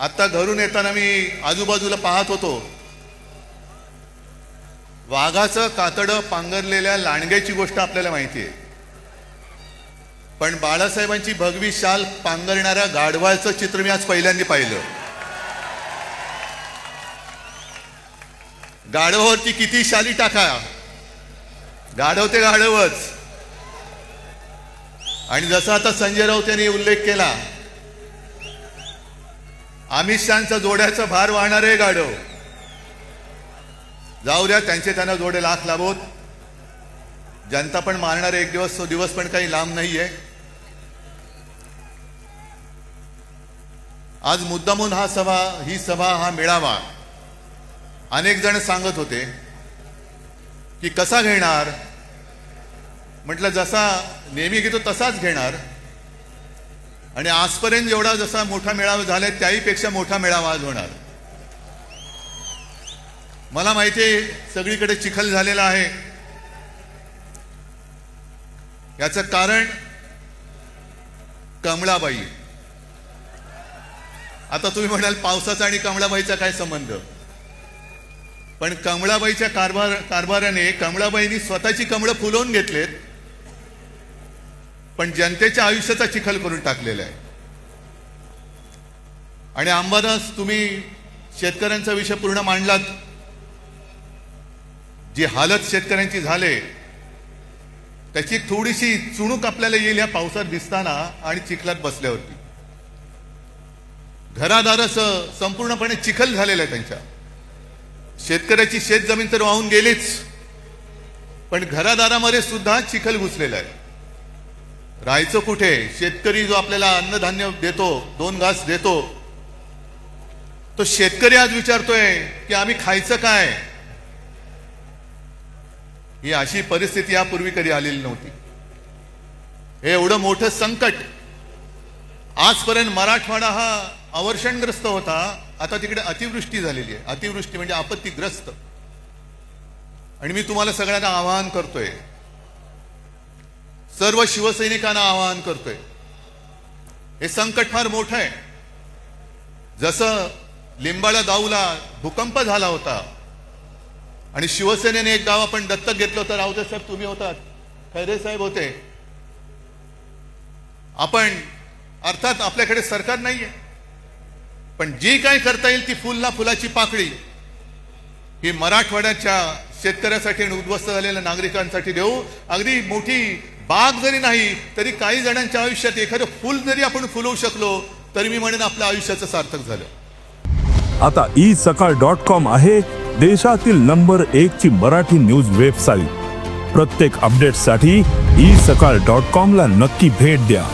आता घरून येताना मी आजूबाजूला पाहत होतो. वाघाचं कातडं पांघरलेल्या लांडग्याची गोष्ट आपल्याला माहिती आहे पण बाळासाहेबांची भगवी शाल पांघरणाऱ्या गाढवाचं चित्र मी आज पहिल्यांदा पाहिलं. गाढवावरती किती शाली टाका. गाढव ते गाढवच. आणि जसा आता संजय राऊत यांनी उल्लेख केला अमित शहाचा जोड्याचा भार वाहणारे गाडव जाऊ द्या त्यांचे त्यांना जोडे लाख लाभोत. जनता पण मारणार एक दिवस तो दिवस पण काही लांब नाहीये. आज मुद्दामून हा सभा ही सभा हा मेळावा. अनेक जण सांगत होते की कसा घेणार? म्हटलं जसा नेहमी घेतो तसाच घेणार. आणि आजपर्यंत जेवढा जसा मोठा मेळावा झालाय त्याहीपेक्षा मोठा मेळावा आज होणार. मला माहिती आहे सगळीकडे चिखल झालेला आहे. याचं कारण कमळाबाई. आता तुम्ही म्हणाल पावसाचा आणि कमळाबाईचा काय संबंध? पण कमळाबाईच्या कारभार कारभाराने कमळाबाईंनी स्वतःची कमळं फुलवून घेतलेत. पण जनतेच्या आयुष्याचा चिखल करून टाकलेला आहे. आणि अंबादास तुम्ही शेतकऱ्यांचा विषय पूर्ण मांडलात. जी हालत शेतकऱ्यांची झाले त्याची थोडीशी चुणूक आपल्याला येईल या पावसात दिसताना आणि चिखलात बसल्यावरती. घरादारस संपूर्णपणे चिखल झालेला आहे त्यांच्या. शेतकऱ्याची शेत जमीन तर वाहून गेलीच पण घरादारामध्ये सुद्धा चिखल घुसलेला आहे. राहायचं कुठे? शेतकरी जो आपल्याला अन्नधान्य देतो दोन घास देतो तो शेतकरी आज विचारतोय की आम्ही खायचं काय? ही अशी परिस्थिती यापूर्वी कधी आलेली नव्हती. हे एवढं मोठं संकट. आजपर्यंत मराठवाडा हा अवर्षणग्रस्त होता. आता तिकडे अतिवृष्टी झालेली आहे. अतिवृष्टी म्हणजे आपत्तीग्रस्त. आणि मी तुम्हाला सगळ्यांना आवाहन करतोय सर्व शिवसैनिकांना आवाहन करतोय. हे संकट फार मोठं आहे. जसं लिंबाळा गावला भूकंप झाला होता आणि शिवसेनेने एक गाव आपण दत्तक घेतलं होतं रावते साहेब तुम्ही होतात खैरे साहेब होते. आपण अर्थात आपल्याकडे सरकार नाहीये. पण जी काय करता येईल ती फुलला फुलाची पाकळी ही मराठवाड्याच्या शेतकऱ्यासाठी आणि उद्ध्वस्त झालेल्या नागरिकांसाठी देऊ. अगदी मोठी बाग जरी नाही तरी काही जणांच्या आयुष्यात एखादं फुल जरी आपण फुलवू शकलो तरी मी म्हणेन आपल्या आयुष्याचं सार्थक झालं. आता ई सकाळ डॉट कॉम आहे देशातील नंबर एक ची मराठी न्यूज वेबसाईट. प्रत्येक अपडेटसाठी ई सकाळ डॉट कॉम ला नक्की भेट द्या.